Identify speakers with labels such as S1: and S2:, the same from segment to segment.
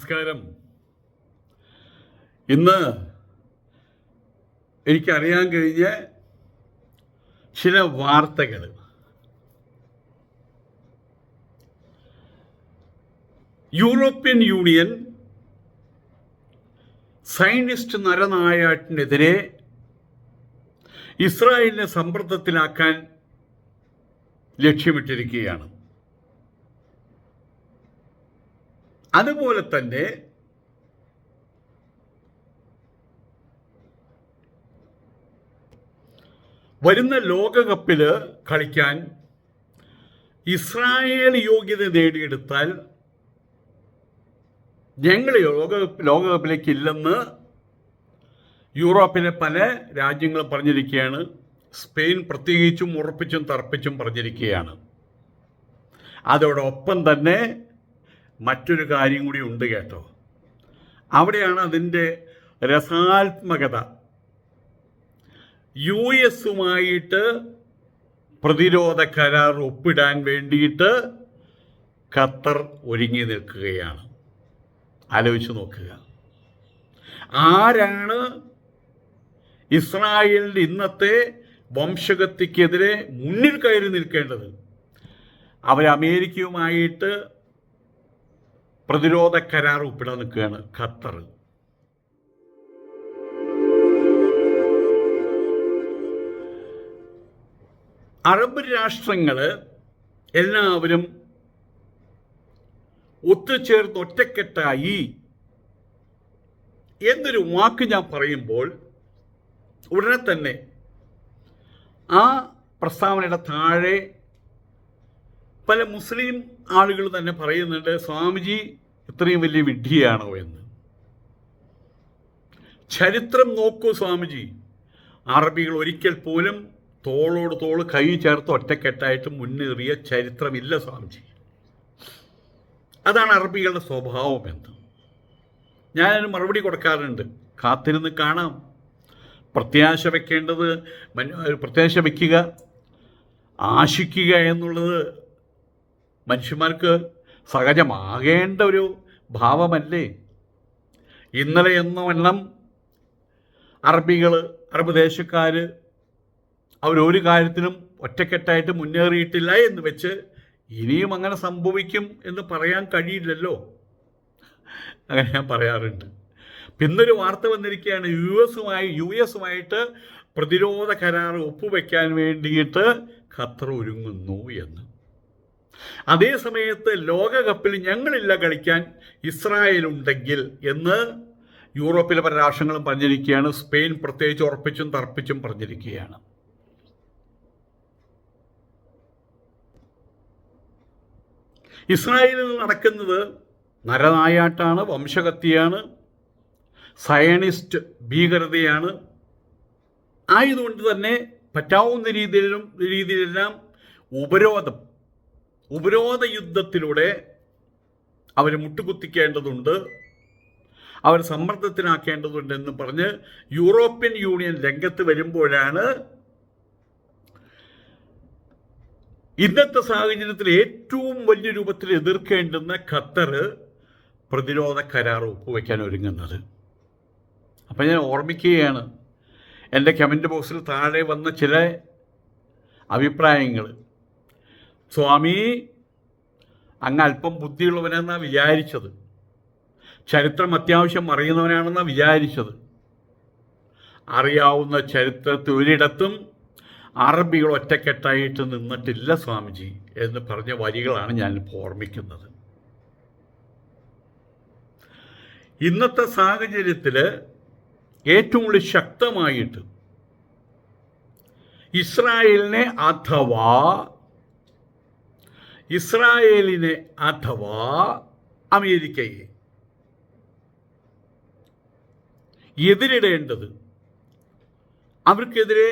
S1: നമസ്കാരം. ഇന്ന് എനിക്കറിയാൻ കഴിഞ്ഞ ചില വാർത്തകൾ യൂറോപ്യൻ യൂണിയൻ സയനിസ്റ്റ് നരനായാട്ടിനെതിരെ ഇസ്രായേലിനെ സമ്മർദ്ദത്തിലാക്കാൻ ലക്ഷ്യമിട്ടിരിക്കുകയാണ്. അതുപോലെ തന്നെ വരുന്ന ലോകകപ്പിൽ കളിക്കാൻ ഇസ്രായേൽ യോഗ്യത നേടിയെടുത്താൽ ഞങ്ങൾ ലോക ലോകകപ്പിലേക്ക് ഇല്ലെന്ന് യൂറോപ്പിലെ പല രാജ്യങ്ങളും പറഞ്ഞിരിക്കുകയാണ്. സ്പെയിൻ പ്രത്യേകിച്ചും ഉറപ്പിച്ചും തർപ്പിച്ചും പറഞ്ഞിരിക്കുകയാണ്. അതോടൊപ്പം തന്നെ മറ്റൊരു കാര്യം കൂടി ഉണ്ട് കേട്ടോ. അവിടെയാണ് അതിന്റെ രസാത്മകത. യു എസുമായിട്ട് പ്രതിരോധ കരാർ ഒപ്പിടാൻ വേണ്ടിയിട്ട് ഖത്തർ ഒരുങ്ങി നിൽക്കുകയാണ്. ആലോചിച്ച് നോക്കുക. ആരാണ് ഇസ്രായേലിന്റെ ഇന്നത്തെ വംശഗതിക്കെതിരെ മുന്നിൽ കയറി നിൽക്കേണ്ടത്? അവർ അമേരിക്കയുമായിട്ട് പ്രതിരോധ കരാർ ഒപ്പിടാൻ നിൽക്കുകയാണ് ഖത്തർ. അറബ് രാഷ്ട്രങ്ങൾ എല്ലാവരും ഒത്തുചേർന്ന് ഒറ്റക്കെട്ടായി എന്നൊരു വാക്ക് ഞാൻ പറയുമ്പോൾ ഉടനെ തന്നെ ആ പ്രസ്താവനയുടെ താഴെ പല മുസ്ലിം ആളുകൾ തന്നെ പറയുന്നുണ്ട് സ്വാമിജി ഇത്രയും വലിയ വിഡ്ഢിയാണോ എന്ന്? ചരിത്രം നോക്കൂ സ്വാമിജി. അറബികൾ ഒരിക്കൽ പോലും തോളോട് തോൾ കൈ ചേർത്ത് ഒറ്റക്കെട്ടായിട്ട് മുന്നേറിയ ചരിത്രമില്ല സ്വാമിജി. അതാണ് അറബികളുടെ സ്വഭാവം എന്ന്. ഞാനതിന് മറുപടി കൊടുക്കാറുണ്ട്. കാത്തിരുന്ന് കാണാം. പ്രത്യാശ വെക്കേണ്ടത് പ്രത്യാശ വയ്ക്കുക ആശിക്കുക എന്നുള്ളത് മനുഷ്യന്മാർക്ക് സഹജമാകേണ്ട ഒരു ഭാവമല്ലേ? ഇന്നലെ എന്നെല്ലാം അറബികൾ അറബ് ദേശക്കാർ അവരൊരു കാര്യത്തിനും ഒറ്റക്കെട്ടായിട്ട് മുന്നേറിയിട്ടില്ല എന്ന് വെച്ച് ഇനിയും അങ്ങനെ സംഭവിക്കും എന്ന് പറയാൻ കഴിയില്ലല്ലോ. അങ്ങനെ ഞാൻ പറയാറുണ്ട്. പിന്നൊരു വാർത്ത വന്നിരിക്കുകയാണ്. യു എസുമായി യു എസുമായിട്ട് പ്രതിരോധ കരാർ ഒപ്പുവെക്കാൻ വേണ്ടിയിട്ട് ഖത്തർ ഒരുങ്ങുന്നു എന്ന്. അതേ സമയത്ത് ലോകകപ്പിൽ ഞങ്ങളില്ല കളിക്കാൻ ഇസ്രായേൽ ഉണ്ടെങ്കിൽ എന്ന് യൂറോപ്പിലെ പല രാഷ്ട്രങ്ങളും പറഞ്ഞിരിക്കുകയാണ്. സ്പെയിൻ പ്രത്യേകിച്ച് ഉറപ്പിച്ചും തർപ്പിച്ചും പറഞ്ഞിരിക്കുകയാണ്. ഇസ്രായേലിൽ നടക്കുന്നത് നരനായാട്ടാണ് വംശകത്തിയാണ് സയണിസ്റ്റ് ഭീകരതയാണ്. ആയതുകൊണ്ട് തന്നെ പറ്റാവുന്ന രീതിയിലും രീതിയിലെല്ലാം ഉപരോധം ഉപരോധ യുദ്ധത്തിലൂടെ അവർ മുട്ടുകുത്തിക്കേണ്ടതുണ്ട് അവർ സമ്മർദ്ദത്തിനാക്കേണ്ടതുണ്ട് എന്ന് പറഞ്ഞ് യൂറോപ്യൻ യൂണിയൻ രംഗത്ത് വരുമ്പോഴാണ് ഇന്നത്തെ സാഹചര്യത്തിൽ ഏറ്റവും വലിയ രൂപത്തിൽ എതിർക്കേണ്ടുന്ന ഖത്തർ പ്രതിരോധ കരാർ ഒപ്പുവെക്കാൻ ഒരുങ്ങുന്നത്. അപ്പം ഞാൻ ഓർമ്മിക്കുകയാണ് എന്റെ കമന്റ് ബോക്സിൽ താഴെ വന്ന ചില അഭിപ്രായങ്ങൾ. സ്വാമി അങ്ങ് അല്പം ബുദ്ധിയുള്ളവനെന്നാണ് വിചാരിച്ചത്. ചരിത്രം അത്യാവശ്യം അറിയുന്നവനാണെന്നാണ് വിചാരിച്ചത്. അറിയാവുന്ന ചരിത്രത്തിൽ ഒരിടത്തും അറബികൾ ഒറ്റക്കെട്ടായിട്ട് നിന്നിട്ടില്ല സ്വാമിജി എന്ന് പറഞ്ഞ വരികളാണ് ഞാൻ ഓർമ്മിക്കുന്നത്. ഇന്നത്തെ സാഹചര്യത്തിൽ ഏറ്റവും കൂടുതൽ ശക്തമായിട്ട് ഇസ്രായേലിനെ അഥവാ ഇസ്രായേലിനെ അഥവാ അമേരിക്കയെ എതിരിടേണ്ടത് അവർക്കെതിരെ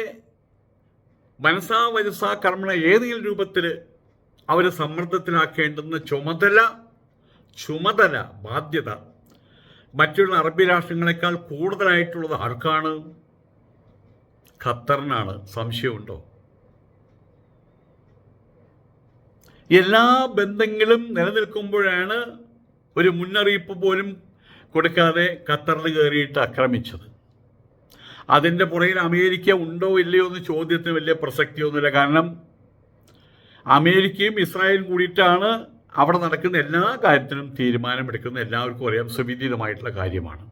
S1: മനസാ മനസാ കർമ്മണ ഏതെങ്കിലും രൂപത്തിൽ അവരെ സമ്മർദ്ദത്തിലാക്കേണ്ടുന്ന ചുമതല ചുമതല ബാധ്യത മറ്റുള്ള അറബി രാഷ്ട്രങ്ങളെക്കാൾ കൂടുതലായിട്ടുള്ളത് ആർക്കാണ്? ഖത്തറിനാണ്. സംശയമുണ്ടോ? എല്ലാ ബന്ധങ്ങളും നിലനിൽക്കുമ്പോഴാണ് ഒരു മുന്നറിയിപ്പ് പോലും കൊടുക്കാതെ ഖത്തറിൽ കയറിയിട്ട് ആക്രമിച്ചത്. അതിന്റെ പുറകിൽ അമേരിക്ക ഉണ്ടോ ഇല്ലയോ എന്ന് ചോദ്യത്തിന് വലിയ പ്രസക്തിയൊന്നുമില്ല. കാരണം അമേരിക്കയും ഇസ്രായേലും കൂടിയിട്ടാണ് അവിടെ നടക്കുന്ന എല്ലാ കാര്യത്തിനും തീരുമാനമെടുക്കുന്ന എല്ലാവർക്കും അറിയാം. സുവിദിതമായിട്ടുള്ള കാര്യമാണ്.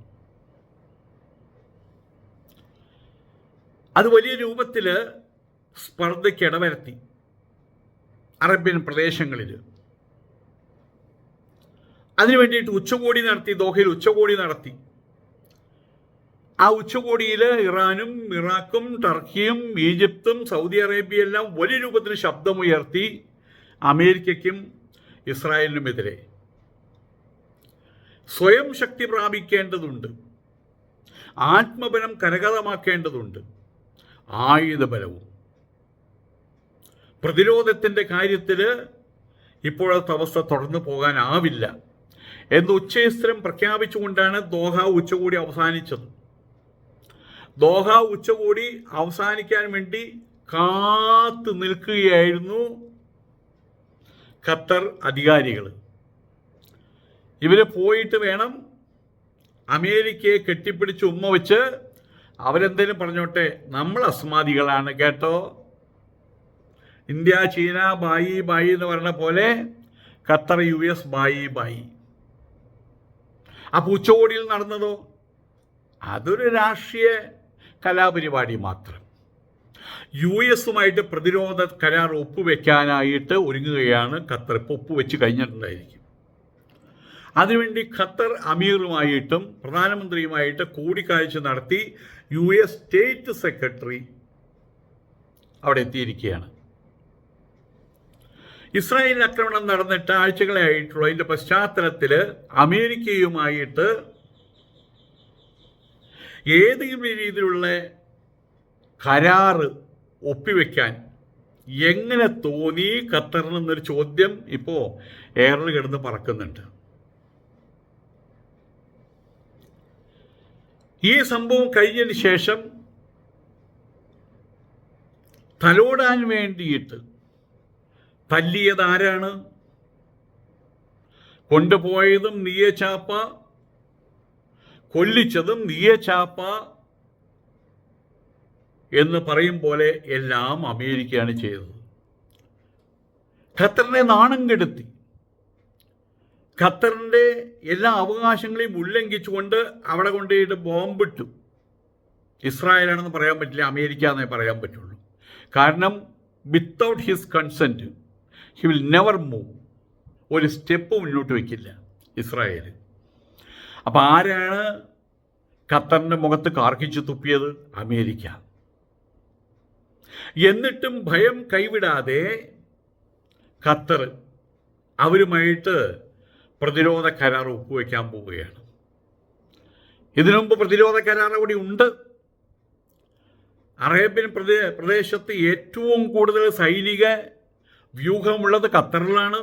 S1: അത് വലിയ രൂപത്തിൽ സ്പർദ്ധയ്ക്ക് ഇടവരുത്തി. അറേബ്യൻ പ്രദേശങ്ങളിൽ. അതിനു വേണ്ടിയിട്ട് ഉച്ചകോടി നടത്തി ദോഹയിൽ ഉച്ചകോടി നടത്തി. ആ ഉച്ചകോടിയിൽ ഇറാനും ഇറാഖും ടർക്കിയും ഈജിപ്തും സൗദി അറേബ്യയെല്ലാം വലിയ രൂപത്തിൽ ശബ്ദമുയർത്തി അമേരിക്കയ്ക്കും ഇസ്രായേലിനുമെതിരെ. സ്വയം ശക്തി പ്രാപിക്കേണ്ടതുണ്ട്. ആത്മബലം കരകതമാക്കേണ്ടതുണ്ട് ആയുധബലവും. പ്രതിരോധത്തിന്റെ കാര്യത്തിൽ ഇപ്പോഴത്തെ അവസ്ഥ തുടർന്നു പോകാനാവില്ല എന്ന് ഉച്ചയസ്ത്രം പ്രഖ്യാപിച്ചുകൊണ്ടാണ് ദോഹ ഉച്ചകോടി അവസാനിച്ചത്. ദോഹ ഉച്ചകോടി അവസാനിക്കാൻ വേണ്ടി കാത്തു നിൽക്കുകയായിരുന്നു ഖത്തർ അധികാരികൾ ഇവർ പോയിട്ട് വേണം അമേരിക്കയെ കെട്ടിപ്പിടിച്ച് ഉമ്മ വെച്ച് അവരെന്തേലും പറഞ്ഞോട്ടെ നമ്മൾ അസ്മാദികളാണ് കേട്ടോ. ഇന്ത്യ ചീന ബായി ബായി എന്ന് പറയുന്ന പോലെ Qatar U S bye bye. അപ്പോൾ ഉച്ചകോടിയിൽ നടന്നതോ? അതൊരു രാഷ്ട്രീയ കലാപരിപാടി മാത്രം. യു എസുമായിട്ട് പ്രതിരോധ കരാർ ഒപ്പുവെക്കാനായിട്ട് ഒരുങ്ങുകയാണ് ഖത്തർ. ഇപ്പോൾ ഒപ്പുവെച്ച് കഴിഞ്ഞിട്ടുണ്ടായിരിക്കും. അതിനുവേണ്ടി ഖത്തർ അമീറുമായിട്ടും പ്രധാനമന്ത്രിയുമായിട്ട് കൂടിക്കാഴ്ച നടത്തി യു എസ് സ്റ്റേറ്റ് സെക്രട്ടറി അവിടെ എത്തിയിരിക്കുകയാണ്. ഇസ്രായേൽ ആക്രമണം നടന്നിട്ട് ആഴ്ചകളായിട്ടുള്ള അതിന്റെ പശ്ചാത്തലത്തിൽ അമേരിക്കയുമായിട്ട് ഏതെങ്കിലും രീതിയിലുള്ള കരാറ് ഒപ്പിവെക്കാൻ എങ്ങനെ തോന്നി ഖത്തറിനെന്നൊരു ചോദ്യം ഇപ്പോൾ എയറിൽ കിടന്ന് പറക്കുന്നുണ്ട്. ഈ സംഭവം കഴിഞ്ഞതിന് ശേഷം തലോടാൻ വേണ്ടിയിട്ട് തല്ലിയത് ആരാണ് കൊണ്ടുപോയതും നീയ ചാപ്പ കൊല്ലിച്ചതും നീയ ചാപ്പ എന്ന് പറയും പോലെ എല്ലാം അമേരിക്കയാണ് ചെയ്തത്. ഖത്തറിനെ നാണം കെടുത്തി. ഖത്തറിന്റെ എല്ലാ അവകാശങ്ങളെയും ഉല്ലംഘിച്ചുകൊണ്ട് അവിടെ കൊണ്ടുപോയിട്ട് ബോംബിട്ടു. ഇസ്രായേലാണെന്ന് പറയാൻ പറ്റില്ല അമേരിക്ക എന്നേ പറയാൻ പറ്റുള്ളൂ. കാരണം without his consent he will never move ഒരു സ്റ്റെപ്പ് മുന്നോട്ട് വയ്ക്കില്ല ഇസ്രായേൽ അപ്പോൾ ആരാണ് ഖത്തറിന്റെ മുഖത്ത് കാർക്കിച്ചു തുപ്പിയത്? അമേരിക്ക. എന്നിട്ടും ഭയം കൈവിടാതെ ഖത്തർ അവരുമായിട്ട് പ്രതിരോധ കരാർ ഒപ്പുവെക്കാൻ പോവുകയാണ്. ഇതിനുമുമ്പ് പ്രതിരോധ കരാർ അവിടെ ഉണ്ട്. അറേബ്യൻ പ്രദേ പ്രദേശത്ത് ഏറ്റവും കൂടുതൽ സൈനിക വ്യൂഹമുള്ളത് ഖത്തറിലാണ്.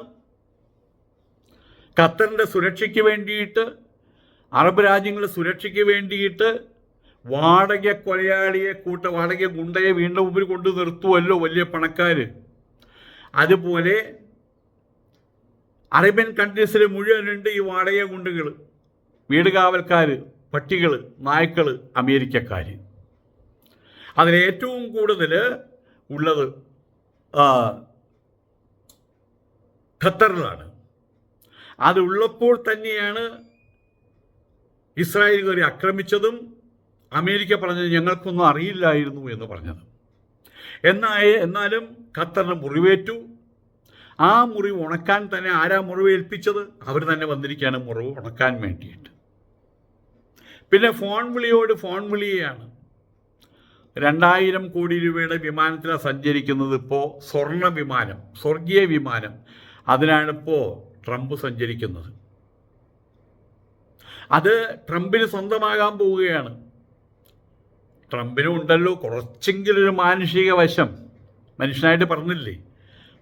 S1: ഖത്തറിന്റെ സുരക്ഷയ്ക്ക് വേണ്ടിയിട്ട് അറബ് രാജ്യങ്ങളുടെ സുരക്ഷയ്ക്ക് വേണ്ടിയിട്ട് വാടക കൊലയാളിയെ കൂട്ട വാടക ഗുണ്ടയെ വീണ്ടും മുമ്പിൽ കൊണ്ട് നിർത്തുമല്ലോ വലിയ പണക്കാർ അതുപോലെ അറേബ്യൻ കൺട്രീസിൽ മുഴുവനുണ്ട് ഈ വാടക ഗുണ്ടുകൾ വീട് കാവൽക്കാർ പട്ടികൾ നായ്ക്കൾ അമേരിക്കക്കാർ അതിലേറ്റവും കൂടുതൽ ഉള്ളത് ഖത്തറിലാണ്. അതുള്ളപ്പോൾ തന്നെയാണ് ഇസ്രായേൽ കയറി ആക്രമിച്ചതും അമേരിക്ക പറഞ്ഞത് ഞങ്ങൾക്കൊന്നും അറിയില്ലായിരുന്നു എന്ന് പറഞ്ഞത്. എന്നാൽ എന്നാലും ഖത്തറിന് മുറിവേറ്റു. ആ മുറിവ് ഉണക്കാൻ തന്നെ ആരാ മുറിവ് ഏൽപ്പിച്ചത്? അവർ തന്നെ വന്നിരിക്കുകയാണ് മുറിവ് ഉണക്കാൻ വേണ്ടിയിട്ട്. പിന്നെ ഫോൺ വിളിയോട് ഫോൺ വിളിയാണ് രണ്ടായിരം കോടി രൂപയുടെ വിമാനത്തിലാണ് സഞ്ചരിക്കുന്നത് ഇപ്പോൾ സ്വർണ വിമാനം സ്വർഗീയ വിമാനം. അതിനാണിപ്പോൾ ട്രംപ് സഞ്ചരിക്കുന്നത്. അത് ട്രംപിന് സ്വന്തമാകാൻ പോവുകയാണ്. ട്രംപിനും ഉണ്ടല്ലോ കുറച്ചെങ്കിലും ഒരു മാനുഷിക വശം. മനുഷ്യനായിട്ട് പറഞ്ഞില്ലേ?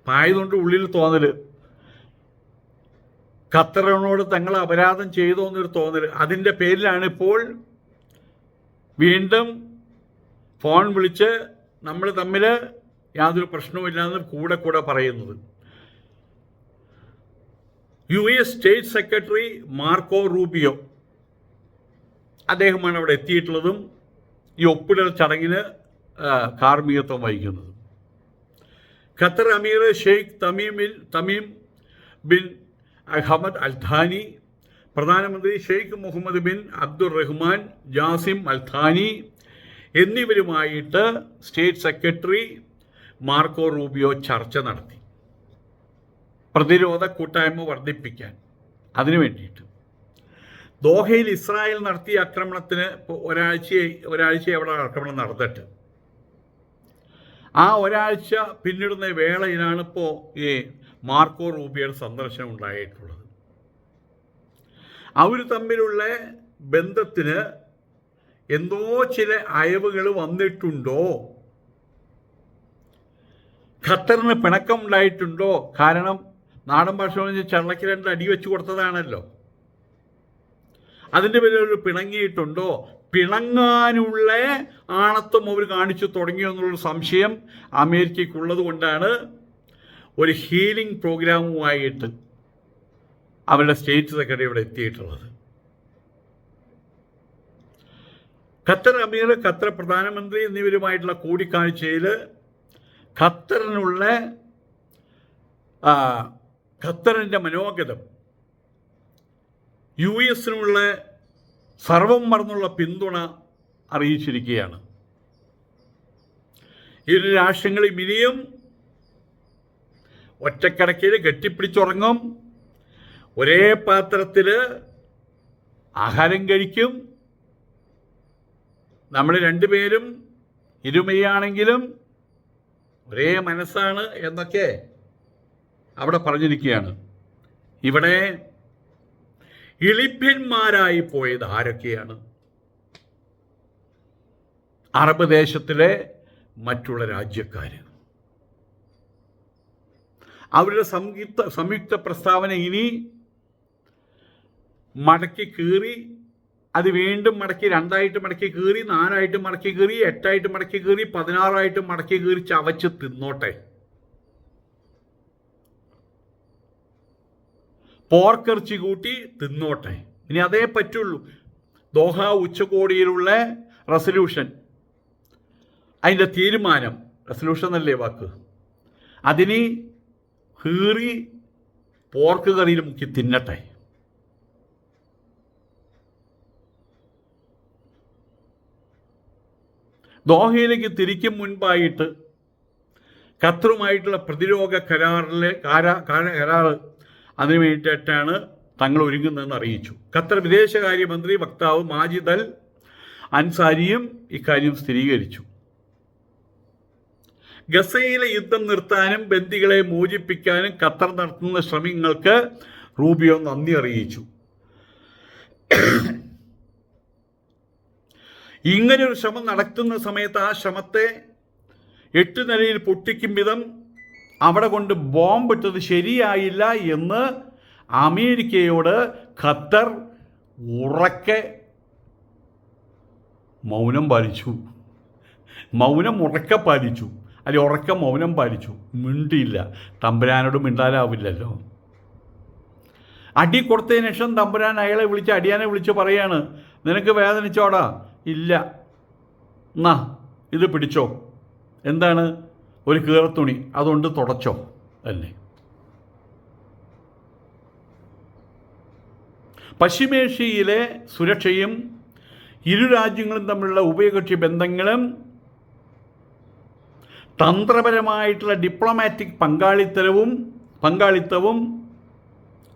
S1: പായതുകൊണ്ട് ഉള്ളിൽ തോന്നൽ ഖത്തറിനോട് തങ്ങൾ അപരാധം ചെയ്തോ എന്നൊരു തോന്നൽ അതിന്റെ പേരിലാണ് ഇപ്പോൾ വീണ്ടും ഫോൺ വിളിച്ച് നമ്മൾ തമ്മിൽ യാതൊരു പ്രശ്നവുമില്ലാന്ന് കൂടെ കൂടെ പറയുന്നത്. U S state secretary Marco Rubio. അദ്ദേഹമാണ് അവിടെ എത്തിയിട്ടുള്ളതും ഈ ഒപ്പിടൽ ചടങ്ങിന് കാർമ്മികത്വം വഹിക്കുന്നതും. ഖത്തർ അമീർ Sheikh തമീമിൽ Tamim bin Ahmad Al Thani പ്രധാനമന്ത്രി Sheikh Mohammed bin Abdur Rahman Jassim Al Thani എന്നിവരുമായിട്ട് state secretary Marco Rubio ചർച്ച നടത്തി. പ്രതിരോധ കൂട്ടായ്മ വർദ്ധിപ്പിക്കാൻ. അതിനു വേണ്ടിയിട്ട്. ദോഹയിൽ ഇസ്രായേൽ നടത്തിയ ആക്രമണത്തിന് ഒരാഴ്ച ഒരാഴ്ച അവിടെ ആക്രമണം നടന്നിട്ട്. ആ ഒരാഴ്ച പിന്നിടുന്ന വേളയിലാണ് ഇപ്പോൾ ഈ മാർക്കോ റൂബിയുടെ സന്ദർശനം ഉണ്ടായിട്ടുള്ളത്. അവർ തമ്മിലുള്ള ബന്ധത്തിന് എന്തോ ചില അയവുകൾ വന്നിട്ടുണ്ടോ? ഖത്തറിന് പിണക്കമുണ്ടായിട്ടുണ്ടോ? കാരണം നാടൻ ഭാഷ പറഞ്ഞ് രണ്ട് അടി വെച്ച് കൊടുത്തതാണല്ലോ. അതിന്റെ പേരിൽ ഒരു പിണങ്ങിയിട്ടുണ്ടോ? പിണങ്ങാനുള്ള ആണത്വം അവർ കാണിച്ചു തുടങ്ങിയോ എന്നുള്ളൊരു സംശയം അമേരിക്കയ്ക്കുള്ളത് കൊണ്ടാണ് ഒരു ഹീലിംഗ് പ്രോഗ്രാമുമായിട്ട് അവരുടെ സ്റ്റേറ്റ് സെക്രട്ടറി ഇവിടെ എത്തിയിട്ടുള്ളത്. ഖത്തർ അമീർ ഖത്തർ പ്രധാനമന്ത്രി എന്നിവരുമായിട്ടുള്ള കൂടിക്കാഴ്ചയിൽ ഖത്തറിനുള്ള ഖത്തറിന്റെ മനോഗതം. യു എസിനുള്ള സർവം മറന്നുള്ള പിന്തുണ അറിയിച്ചിരിക്കുകയാണ്. ഇരു രാഷ്ട്രങ്ങളിൽ ഇനിയും ഒറ്റക്കിടക്കയിൽ കെട്ടിപ്പിടിച്ചുറങ്ങും ഒരേ പാത്രത്തിൽ ആഹാരം കഴിക്കും. നമ്മൾ രണ്ടുപേരും ഇരുമയാണെങ്കിലും ഒരേ മനസ്സാണ് എന്നൊക്കെ അവിടെ പറഞ്ഞിരിക്കുകയാണ്. ഇവിടെ ഇളിഭ്യന്മാരായി പോയത് ആരൊക്കെയാണ്? അറബ് ദേശത്തിലെ മറ്റുള്ള രാജ്യക്കാർ അവരുടെ സംയുക്ത സംയുക്ത പ്രസ്താവന ഇനി മടക്കി കീറി അത് വീണ്ടും മടക്കി രണ്ടായിട്ട് മടക്കി കീറി നാലായിട്ട് മടക്കി കീറി എട്ടായിട്ട് മടക്കി കീറി പതിനാറായിട്ട് മടക്കി കീറി ചവച്ച് തിന്നോട്ടെ. പോർക്കിറച്ചി കൂട്ടി തിന്നോട്ടെ. ഇനി അതേ പറ്റുള്ളൂ. ദോഹ ഉച്ചകോടിയിലുള്ള റെസൊല്യൂഷൻ അതിന്റെ തീരുമാനം. റെസൊല്യൂഷൻ എന്നല്ലേ വാക്ക്? അതിന് കീറി പോർക്ക് കറിയിൽ മുക്കി തിന്നട്ടെ. ദോഹയിലേക്ക് തിരിക്കും മുൻപായിട്ട് ഖത്തറുമായിട്ടുള്ള പ്രതിരോധ കരാറിലെ കാരാ കാര- കരാറ് അതിനു വേണ്ടിയിട്ടാണ് തങ്ങൾ ഒരുങ്ങുന്നതെന്ന് അറിയിച്ചു. ഖത്തർ വിദേശകാര്യമന്ത്രി വക്താവ് മാജിദൽ അൻസാരിയും ഇക്കാര്യം സ്ഥിരീകരിച്ചു. ഗസയിലെ യുദ്ധം നിർത്താനും ബന്ദികളെ മോചിപ്പിക്കാനും ഖത്തർ നടത്തുന്ന ശ്രമങ്ങൾക്ക് റൂബിയോ നന്ദി അറിയിച്ചു. ഇങ്ങനെ ഒരു ശ്രമം നടത്തുന്ന സമയത്ത് ആ ശ്രമത്തെ എട്ട് നിലയിൽ പൊട്ടിക്കും വിധം അവിടെ കൊണ്ട് ബോംബിട്ടത് ശരിയായില്ല എന്ന് അമേരിക്കയോട് ഖത്തർ ഉറക്കെ മൗനം പാലിച്ചു. മൗനം ഉറക്കെ പാലിച്ചു. അല്ലെ ഉറക്കെ മൗനം പാലിച്ചു. മിണ്ടിയില്ല. തമ്പുരാനോട് മിണ്ടാനാവില്ലല്ലോ. അടി കൊടുത്തതിന് ശേഷം തമ്പുരാൻ അയാളെ വിളിച്ച് അടിയാനെ വിളിച്ച് പറയാണ് നിനക്ക് വേദനിച്ചോടാ? ഇല്ല. എന്നാ ഇത് പിടിച്ചോ. എന്താണ്? ഒരു കീറത്തുണി അതുകൊണ്ട് തുടച്ചോ അല്ലേ? പശ്ചിമേഷ്യയിലെ സുരക്ഷയും ഇരു രാജ്യങ്ങളും തമ്മിലുള്ള ഉഭയകക്ഷി ബന്ധങ്ങളും തന്ത്രപരമായിട്ടുള്ള ഡിപ്ലോമാറ്റിക് പങ്കാളിത്തരവും പങ്കാളിത്തവും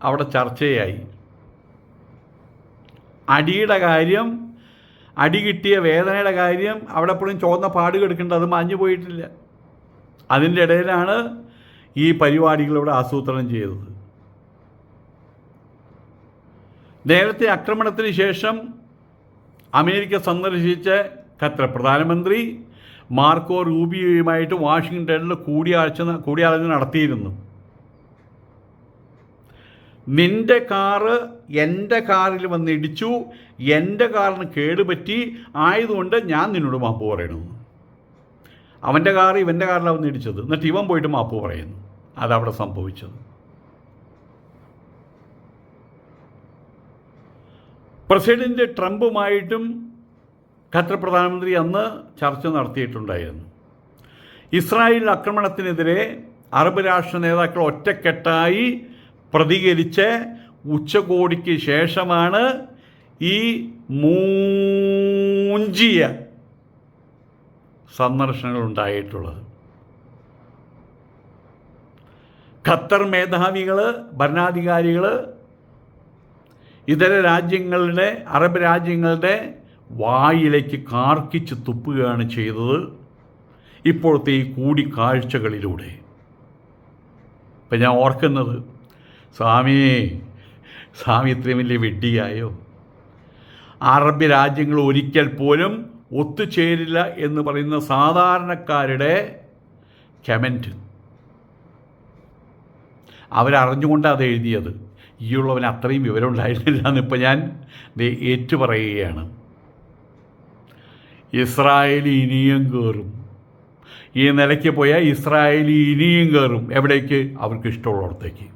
S1: അവിടെ ചർച്ചയായി. അടിയുടെ കാര്യം അടി കിട്ടിയ വേദനയുടെ കാര്യം അവിടെ എപ്പോഴും ചുവന്ന പാട് കിടക്കേണ്ടത് മാഞ്ഞു പോയിട്ടില്ല അതിന്റെ ഇടയിലാണ് ഈ പരിപാടികൾ ഇവിടെ ആസൂത്രണം ചെയ്തത്. നേരത്തെ ആക്രമണത്തിന് ശേഷം അമേരിക്ക സന്ദർശിച്ച ഖത്തർ പ്രധാനമന്ത്രി മാർക്കോ റൂബിയോയുമായിട്ട് വാഷിങ്ടണിൽ കൂടിയാഴ്ച കൂടിയാലോചന നടത്തിയിരുന്നു. നിന്റെ കാറ് എന്റെ കാറിൽ വന്ന് ഇടിച്ചു എന്റെ കാറിന് കേടുപറ്റി ആയതുകൊണ്ട് ഞാൻ നിന്നോട് മാപ്പ് പറയണു. അവന്റെ കാർ ഇവന്റെ കാറിലാണ് ഇടിച്ചത്. എന്നിട്ട് ഇവൻ പോയിട്ട് മാപ്പ് പറയുന്നു. അതവിടെ സംഭവിച്ചത്. പ്രസിഡന്റ് ട്രംപുമായിട്ടും ഖത്തർ പ്രധാനമന്ത്രി അന്ന് ചർച്ച നടത്തിയിട്ടുണ്ടായിരുന്നു. ഇസ്രായേൽ ആക്രമണത്തിനെതിരെ അറബ് രാഷ്ട്ര നേതാക്കൾ ഒറ്റക്കെട്ടായി പ്രതികരിച്ച് ഉച്ചകോടിക്ക് ശേഷമാണ് ഈ മൂഞ്ചിയ സന്ദർശനങ്ങൾ ഉണ്ടായിട്ടുള്ളത് ഖത്തർ മേധാവികൾ ഭരണാധികാരികൾ ഇതര രാജ്യങ്ങളുടെ അറബ് രാജ്യങ്ങളുടെ വായിലേക്ക് കാർക്കിച്ച് തുപ്പുകയാണ് ചെയ്തത് ഇപ്പോഴത്തെ ഈ കൂടിക്കാഴ്ചകളിലൂടെ. ഇപ്പം ഞാൻ ഓർക്കുന്നത് സ്വാമി സ്വാമി ഇത്രയും വലിയ വെഡ്ഡിയായോ അറബ് രാജ്യങ്ങൾ ഒരിക്കൽ പോലും ഒത്തുചേരില്ല എന്ന് പറയുന്ന സാധാരണക്കാരുടെ കമന്റ്. അവരറിഞ്ഞുകൊണ്ടാണ് അത് എഴുതിയത്. ഈ അത്രയും വിവരം ഉണ്ടായിരുന്നില്ല എന്നിപ്പോൾ ഞാൻ ഏറ്റുപറയുകയാണ്. ഏറ്റു പറയുകയാണ് ഇസ്രായേൽ ഇനിയും കയറും ഈ നിലയ്ക്ക് പോയാൽ ഇസ്രായേൽ ഇനിയും കയറും എവിടേക്ക്? അവർക്ക് ഇഷ്ടമുള്ളിടത്തേക്ക്